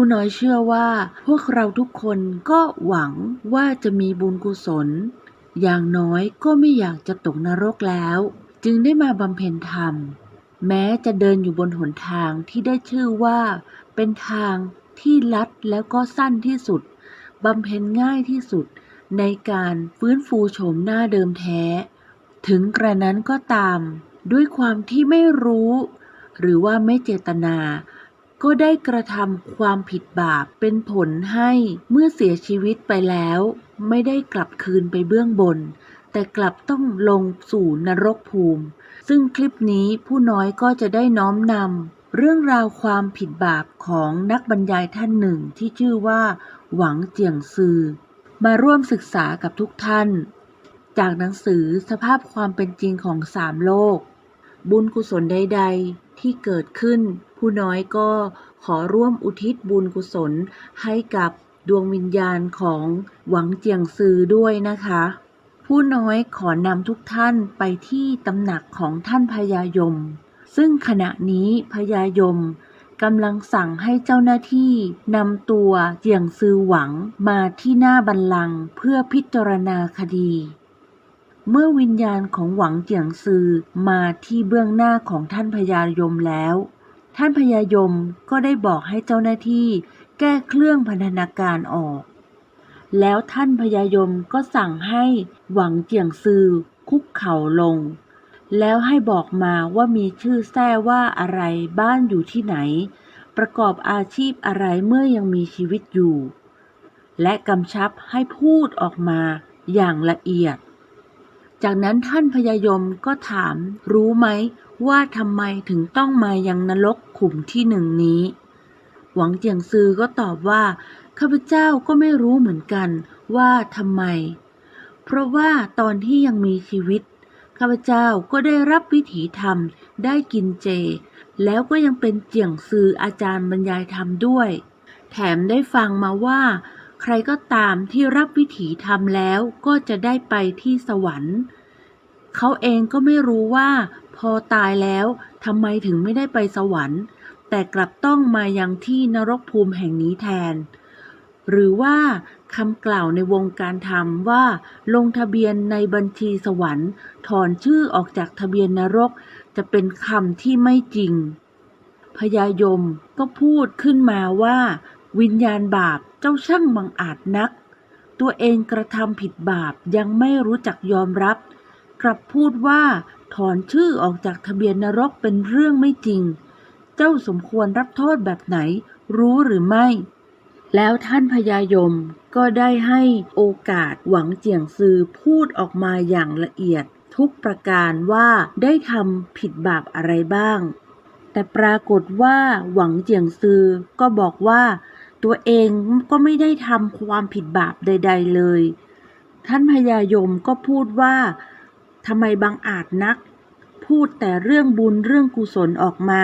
ผู้น้อยเชื่อว่า พวกเราทุกคนก็หวังว่าจะมีบุญกุศล อย่างน้อยก็ไม่อยากจะตกนรกแล้ว จึงได้มาบำเพ็ญธรรม แม้จะเดินอยู่บนหนทางที่ได้ชื่อว่า เป็นทางที่ลัดแล้วก็สั้นที่สุดบำเพ็ญง่ายที่สุดในการฟื้นฟูโฉมหน้าเดิมแท้ ถึงกระนั้นก็ตาม ด้วยความที่ไม่รู้ หรือว่าไม่เจตนา ก็ได้กระทำความผิดบาปเป็นผลให้เมื่อเสียชีวิตไปแล้ว ไม่ได้กลับคืนไปเบื้องบน แต่กลับต้องลงสู่นรกภูมิ ซึ่งคลิปนี้ผู้น้อยก็จะได้น้อมนำเรื่องราวความผิดบาปของนักบรรยายท่านหนึ่งที่ชื่อว่า หวังเจียงซือ มาร่วมศึกษากับทุกท่าน จากหนังสือสภาพความเป็นจริงของสามโลก บุญกุศลใด ๆ ที่เกิดขึ้น ผู้น้อยก็ขอร่วมอุทิศบุญกุศลให้กับดวงวิญญาณของหวังเจียงซือด้วยนะคะ ผู้น้อยขอนำทุกท่านไปที่ตำหนักของท่านพญายม ซึ่งขณะนี้พญายมกำลังสั่งให้เจ้าหน้าที่นำตัวเจียงซือหวังมาที่หน้าบัลลังเพื่อพิจารณาคดี เมื่อวิญญาณของหวังเจียงซือมาที่เบื้องหน้าของท่านพญายมแล้ว ท่านพญายมก็ได้บอกให้เจ้าหน้าที่แก้เครื่องพันธนาการออก แล้วท่านพญายมก็สั่งให้หวังเจียงซือคุกเข่าลง แล้วให้บอกมาว่ามีชื่อแท้ว่าอะไรบ้านอยู่ที่ไหน ประกอบอาชีพอะไรเมื่อยังมีชีวิตอยู่ และกำชับให้พูดออกมาอย่างละเอียด จากนั้นท่านพญายมก็ถามรู้ไหมว่าทำไมถึงต้องมายังนรก ขุมที่หนึ่งนี้ หวังเจียงซือก็ตอบว่าข้าพเจ้าก็ไม่รู้เหมือนกันว่าทำไม เพราะว่าตอนที่ยังมีชีวิตข้าพเจ้าก็ได้รับวิถีธรรมได้กินเจ แล้วก็ยังเป็นเจียงซืออาจารย์บรรยายธรรมด้วย แถมได้ฟังมาว่า ใครก็ตามที่รับวิถีธรรมแล้วก็จะได้ไปที่สวรรค์ เขาเองก็ไม่รู้ว่า พอตายแล้วทำไมถึงไม่ได้ไปสวรรค์ แต่กลับต้องมายังที่นรกภูมิแห่งนี้แทน หรือว่าคำกล่าวในวงการธรรมว่า ลงทะเบียนในบัญชีสวรรค์ ถอนชื่อออกจากทะเบียนนรก จะเป็นคำที่ไม่จริง พญายมก็พูดขึ้นมาว่า วิญญาณบาปเจ้าช่างบังอาจนัก ตัวเองกระทำผิดบาปยังไม่รู้จักยอมรับ กลับพูดว่า ถอนชื่อออกจากทะเบียนนรกเป็นเรื่องไม่จริง เจ้าสมควรรับโทษแบบไหน รู้หรือไม่ แล้วท่านพญายมก็ได้ให้โอกาสหวังเจียงซือพูดออกมาอย่างละเอียดทุกประการว่าได้ทำผิดบาปอะไรบ้าง แต่ปรากฏว่าหวังเจียงซือก็บอกว่า ตัวเองก็ไม่ได้ทำความผิดบาปใด ๆเลย ท่านพญายมก็พูดว่า ทำไมบังอาจนัก พูดแต่เรื่องบุญเรื่องกุศลออกมา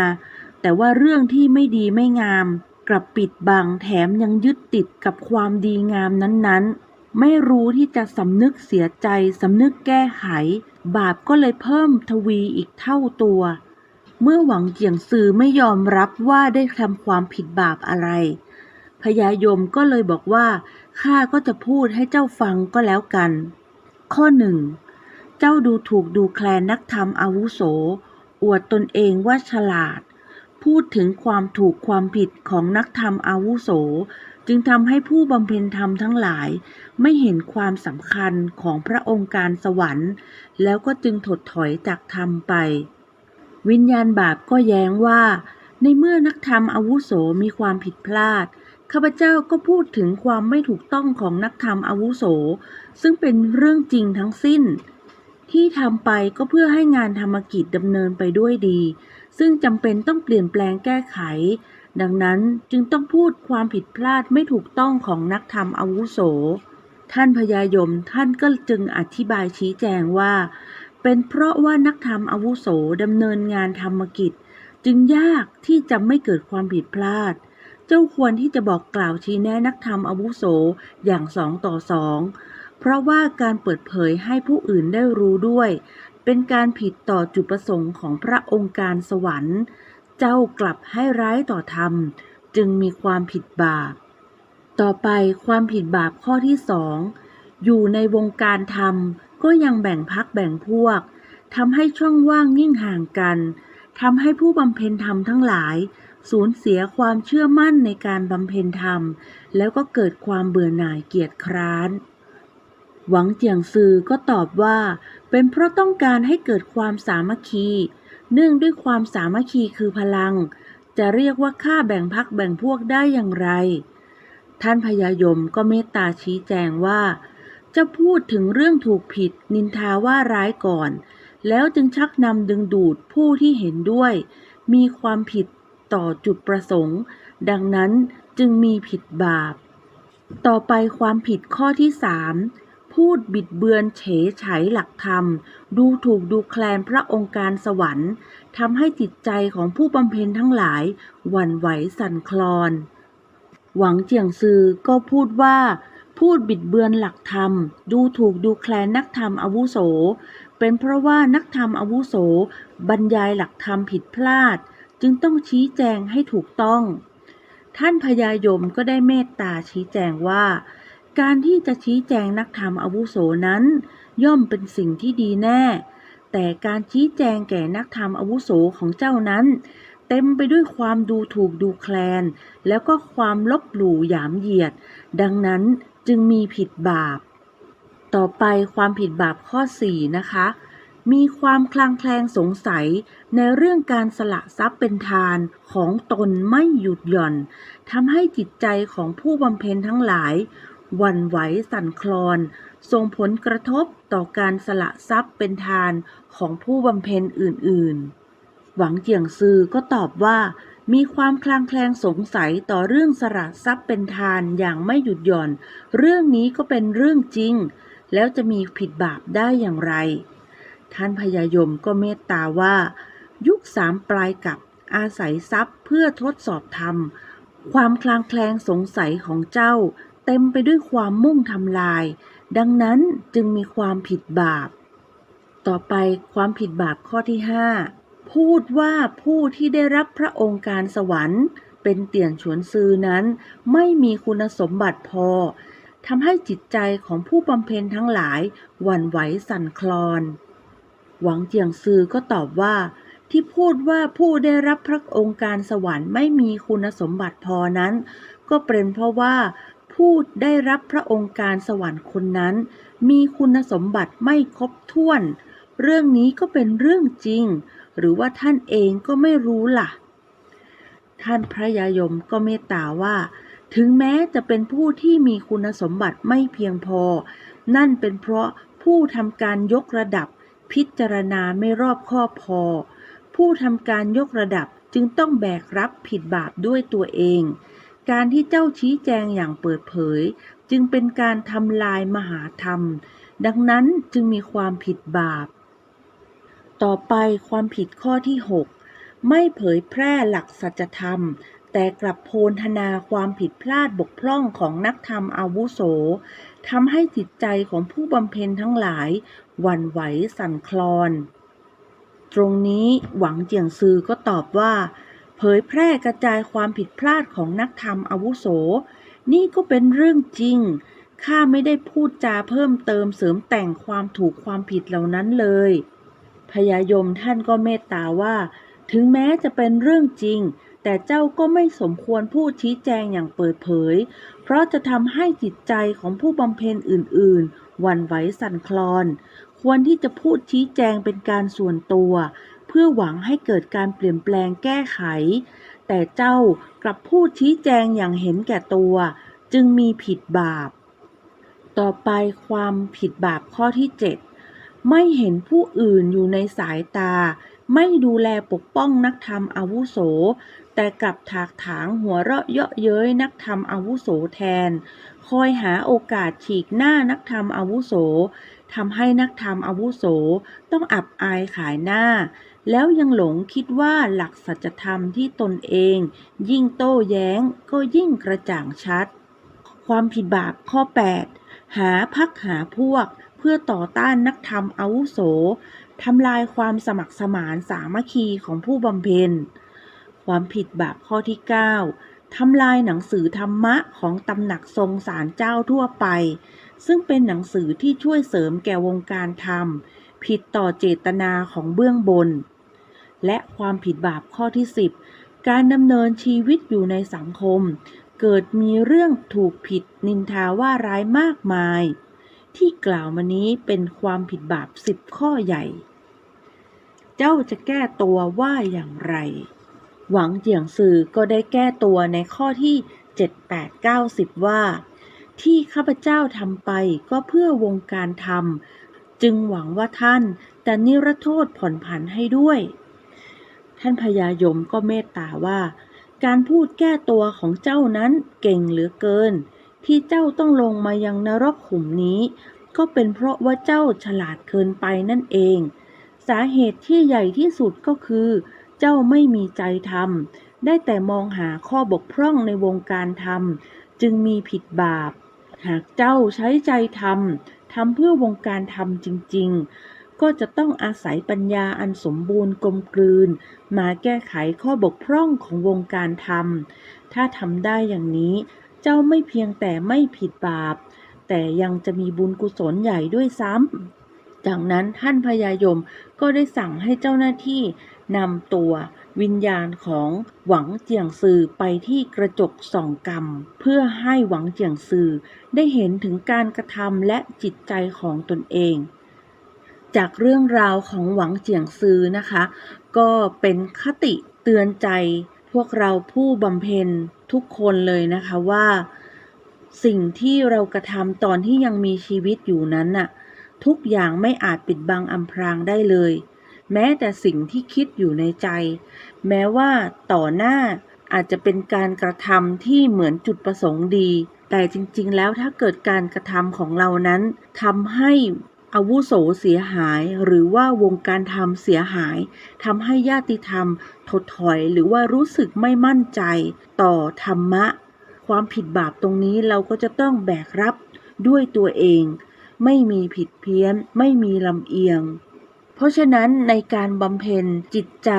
แต่ว่าเรื่องที่ไม่ดีไม่งาม กลับปิดบังแถมยังยึดติดกับความดีงามนั้นๆ ไม่รู้ที่จะสำนึกเสียใจสำนึกแก้ไข บาปก็เลยเพิ่มทวีอีกเท่าตัว เมื่อหวังเจียงซือไม่ยอมรับว่าได้ทำความผิดบาปอะไรพญายมก็เลยบอกว่าข้าก็จะพูดให้เจ้าฟังก็แล้วกัน ข้อหนึ่ง เจ้าดูถูกดูแคลนนักธรรมอาวุโส อวดตนเองว่าฉลาด พูดถึงความถูกความผิดของนักธรรมอาวุโส จึงทำให้ผู้บำเพ็ญธรรมทั้งหลาย ไม่เห็นความสำคัญของพระองค์การสวรรค์ แล้วก็จึงถดถอยจากธรรมไป วิญญาณบาปก็แย้งว่า ในเมื่อนักธรรมอาวุโสมีความผิดพลาดข้าพเจ้าก็พูดถึงความไม่ถูกต้องของนักธรรมอาวุโส ซึ่งเป็นเรื่องจริงทั้งสิ้น ที่ทำไปก็เพื่อให้งานธรรมกิจดำเนินไปด้วยดี ซึ่งจำเป็นต้องเปลี่ยนแปลงแก้ไข ดังนั้นจึงต้องพูดความผิดพลาดไม่ถูกต้องของนักธรรมอาวุโส ท่านพญายมท่านก็จึงอธิบายชี้แจงว่า เป็นเพราะว่านักธรรมอาวุโสดำเนินงานธรรมกิจ จึงยากที่จะไม่เกิดความผิดพลาด เจ้าควรที่จะบอกกล่าวชี้แนะนักธรรมอาวุโสอย่างสองต่อสอง เพราะว่าการเปิดเผยให้ผู้อื่นได้รู้ด้วย เป็นการผิดต่อจุดประสงค์ของพระองค์การสวรรค์ เจ้ากลับให้ร้ายต่อธรรม จึงมีความผิดบาป ต่อไปความผิดบาปข้อที่สองอยู่ในวงการธรรมก็ยังแบ่งพักแบ่งพวกทำให้ช่องว่างยิ่งห่างกันทำให้ผู้บำเพ็ญธรรมทั้งหลาย สูญเสียความเชื่อมั่นในการบำเพ็ญธรรม แล้วก็เกิดความเบื่อหน่ายเกียจคร้าน หวังเจียงซือก็ตอบว่า เป็นเพราะต้องการให้เกิดความสามัคคี เนื่องด้วยความสามัคคีคือพลัง จะเรียกว่าค่าแบ่งพักแบ่งพวกได้อย่างไร ท่านพญายมก็เมตตาชี้แจงว่า จะพูดถึงเรื่องถูกผิดนินทาว่าร้ายก่อน แล้วจึงชักนำดึงดูดผู้ที่เห็นด้วย มีความผิดต่อจุดประสงค์ ดังนั้นจึงมีผิดบาป ต่อไปความผิดข้อที่สาม พูดบิดเบือนเฉยไฉหลักธรรม ดูถูกดูแคลนพระองค์การสวรรค์ทำให้จิตใจของผู้บำเพ็ญทั้งหลายหวั่นไหวสั่นคลอน หวังเจียงซือก็พูดว่า พูดบิดเบือนหลักธรรม ดูถูกดูแคลนนักธรรมอาวุโส เป็นเพราะว่านักธรรมอาวุโส บรรยายหลักธรรมผิดพลาด จึงต้องชี้แจงให้ถูกต้อง ท่านพญายมก็ได้เมตตาชี้แจงว่า การที่จะชี้แจงนักธรรมอาวุโสนั้น ย่อมเป็นสิ่งที่ดีแน่ แต่การชี้แจงแก่นักธรรมอาวุโสของเจ้านั้น เต็มไปด้วยความดูถูกดูแคลน แล้วก็ความลบหลู่หยามเหยียด ดังนั้นจึงมีผิดบาป ต่อไปความผิดบาปข้อ 4 นะคะ มีความคลางแคลงสงสัยในเรื่องการสละทรัพย์เป็นทานของตนไม่หยุดหย่อนทำให้จิตใจของผู้บำเพ็ญทั้งหลาย วันไหวสั่นคลอน ส่งผลกระทบต่อการสละทรัพย์เป็นทานของผู้บำเพ็ญอื่นๆ หวังเจียงซือก็ตอบว่า มีความคลางแคลงสงสัยต่อเรื่องสละทรัพย์เป็นทานอย่างไม่หยุดหย่อน เรื่องนี้ก็เป็นเรื่องจริง แล้วจะมีผิดบาปได้อย่างไร ท่านพญายมก็เมตตาว่า ยุคสามปลายกับอาศัยทรัพย์เพื่อทดสอบธรรมความคลางแคลงสงสัยของเจ้า เต็มไปด้วยความมุ่งทำลาย ดังนั้นจึงมีความผิดบาป ต่อไปความผิดบาปข้อที่ 5 พูดว่าผู้ที่ได้รับพระองค์การสวรรค์ เป็นเตี่ยนฉวนซือนั้น ไม่มีคุณสมบัติพอทำให้จิตใจของผู้บำเพ็ญทั้งหลายหวั่นไหวสั่นคลอน หวังเจียงซือก็ตอบว่า ที่พูดว่าผู้ได้รับพระองค์การสวรรค์ไม่มีคุณสมบัติพอนั้น ก็เป็นเพราะว่า ผู้ได้รับพระองค์การสวรรค์คนนั้น มีคุณสมบัติไม่ครบถ้วน เรื่องนี้ก็เป็นเรื่องจริง หรือว่าท่านเองก็ไม่รู้ล่ะ ท่านพระยายมก็เมตตาว่า ถึงแม้จะเป็นผู้ที่มีคุณสมบัติไม่เพียงพอ นั่นเป็นเพราะผู้ทำการยกระดับ พิจารณาไม่รอบคอบพอ ผู้ทำการยกระดับจึงต้องแบกรับผิดบาปด้วยตัวเอง การที่เจ้าชี้แจงอย่างเปิดเผย จึงเป็นการทำลายมหาธรรม ดังนั้นจึงมีความผิดบาป ต่อไปความผิดข้อที่ 6 ไม่เผยแพร่หลักสัจธรรม แต่กลับโพลธนาความผิดพลาดบกพร่องของนักธรรมอาวุโสทำให้จิตใจของผู้บำเพ็ญทั้งหลายหวั่นไหวสั่นคลอน ตรงนี้หวังเจียงซือก็ตอบว่า ยแพร่กระจายความผิดพลาดของนักธรรมอาวุโส นี่ก็เป็นเรื่องจริง ข้าไม่ได้พูดจาเพิ่มเติมเสริมแต่งความถูกความผิดเหล่านั้นเลยพญายมท่านก็เมตตาว่า ถึงแม้จะเป็นเรื่องจริง แต่เจ้าก็ไม่สมควรพูดชี้แจงอย่างเปิดเผย เพราะจะทำให้จิตใจของผู้บำเพ็ญอื่นๆ วันไหวสั่นคลอน ควรที่จะพูดชี้แจงเป็นการส่วนตัว พื่อหวังให้เกิดการเปลี่ยนแปลงแก้ไข แต่เจ้ากลับพูดชี้แจงอย่างเห็นแก่ตัว จึงมีผิดบาป ต่อไปความผิดบาปข้อที่ 7 ไม่เห็นผู้อื่นอยู่ในสายตา ไม่ดูแลปกป้องนักธรรมอาวุโส แต่กลับถากถางหัวเราะเยาะเย้ยนักธรรมอาวุโสแทน คอยหาโอกาสฉีกหน้านักธรรมอาวุโสทำให้นักธรรมอาวุโสต้องอับอายขายหน้า แล้วยังหลงคิดว่าหลักสัจธรรมที่ตนเอง ยิ่งโต้แย้งก็ยิ่งกระจ่างชัด ความผิดบาปข้อ 8 หาพักหาพวก เพื่อต่อต้านนักธรรมอาวุโสทำลายความสมัครสมานสามัคคีของผู้บำเพ็ญ ความผิดบาปข้อที่ 9 ทำลายหนังสือธรรมะของตำหนักทรงสารเจ้าทั่วไป ซึ่งเป็นหนังสือที่ช่วยเสริมแก่วงการธรรม ผิดต่อเจตนาของเบื้องบน และความผิดบาปข้อที่ 10 การดำเนินชีวิตอยู่ในสังคม เกิดมีเรื่องถูกผิดนินทาว่าร้ายมากมาย ที่กล่าวมานี้เป็นความผิดบาปสิบข้อใหญ่ เจ้าจะแก้ตัวว่าอย่างไร หวังเจียงซือก็ได้แก้ตัวในข้อที่ 7 8 9 10 ว่า ที่ข้าพเจ้าทำไปก็เพื่อวงการธรรม จึงหวังว่าท่านแต่นิรโทษผ่อนผันให้ด้วย ท่านพญายมก็เมตตาว่า การพูดแก้ตัวของเจ้านั้นเก่งเหลือเกิน ที่เจ้าต้องลงมายังนรกขุมนี้ ก็เป็นเพราะว่าเจ้าฉลาดเกินไปนั่นเอง สาเหตุที่ใหญ่ที่สุดก็คือ เจ้าไม่มีใจธรรม ได้แต่มองหาข้อบกพร่องในวงการธรรม จึงมีผิดบาป หากเจ้าใช้ใจธรรมทำเพื่อวงการธรรมจริง ๆ ก็จะต้องอาศัยปัญญาอันสมบูรณ์กลมกลืน มาแก้ไขข้อบกพร่องของวงการธรรม ถ้าทำได้อย่างนี้ เจ้าไม่เพียงแต่ไม่ผิดบาป แต่ยังจะมีบุญกุศลใหญ่ด้วยซ้ำจากนั้นท่านพญายมก็ได้สั่งให้เจ้าหน้าที่นำตัววิญญาณของหวังเจียงซือไปที่กระจกส่องกรรม เพื่อให้หวังเจียงซือได้เห็นถึงการกระทำและจิตใจของตนเอง จากเรื่องราวของหวังเจียงซือนะคะ ก็เป็นคติเตือนใจพวกเราผู้บำเพ็ญทุกคนเลยนะคะว่า สิ่งที่เรากระทำตอนที่ยังมีชีวิตอยู่นั้นน่ะทุกอย่างไม่อาจปิดบังอำพรางได้เลย แม้แต่สิ่งที่คิดอยู่ในใจ แม้ว่าต่อหน้าอาจจะเป็นการกระทำที่เหมือนจุดประสงค์ดี แต่จริงๆ แล้วถ้าเกิดการกระทำของเรานั้นทำให้ อาวุโสเสียหายหรือว่าวงการธรรมเสียหายทำให้ญาติธรรมถดถอยหรือว่ารู้สึกไม่มั่นใจต่อธรรมะ ความผิดบาปตรงนี้เราก็จะต้องแบกรับด้วยตัวเอง ไม่มีผิดเพี้ยน ไม่มีลำเอียง เพราะฉะนั้นในการบำเพ็ญจิตใจ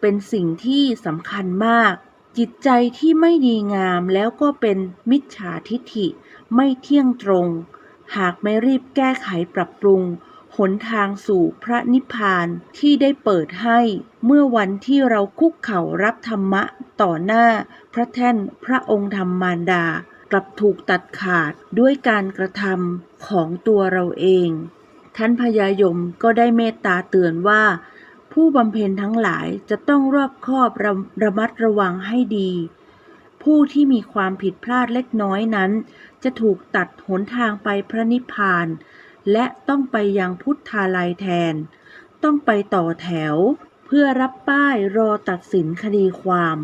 เป็นสิ่งที่สำคัญมาก จิตใจที่ไม่ดีงามแล้วก็เป็นมิจฉาทิฐิ ไม่เที่ยงตรง หากไม่รีบแก้ไขปรับปรุง หนทางสู่พระนิพพานที่ได้เปิดให้ เมื่อวันที่เราคุกเข่ารับธรรมะต่อหน้า พระแท่นพระองค์ธรรมมารดา กลับถูกตัดขาดด้วยการกระทำของตัวเราเอง ท่านพญายมก็ได้เมตตาเตือนว่า ผู้บำเพ็ญทั้งหลายจะต้องรอบคอบระระมัดระวังให้ดีผู้ที่มีความผิดพลาดเล็กน้อยนั้น จะถูกตัดหนทางไปพระนิพพาน และต้องไปยังพุทธาลัยแทน ต้องไปต่อแถว เพื่อรับป้ายรอตัดสินคดีความ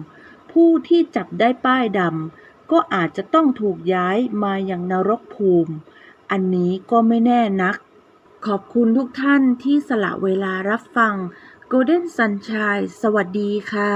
ผู้ที่จับได้ป้ายดำก็อาจจะต้องถูกย้ายมายังนรกภูมิ อันนี้ก็ไม่แน่นัก ขอบคุณทุกท่านที่สละเวลารับฟัง Golden Sunshine สวัสดีค่ะ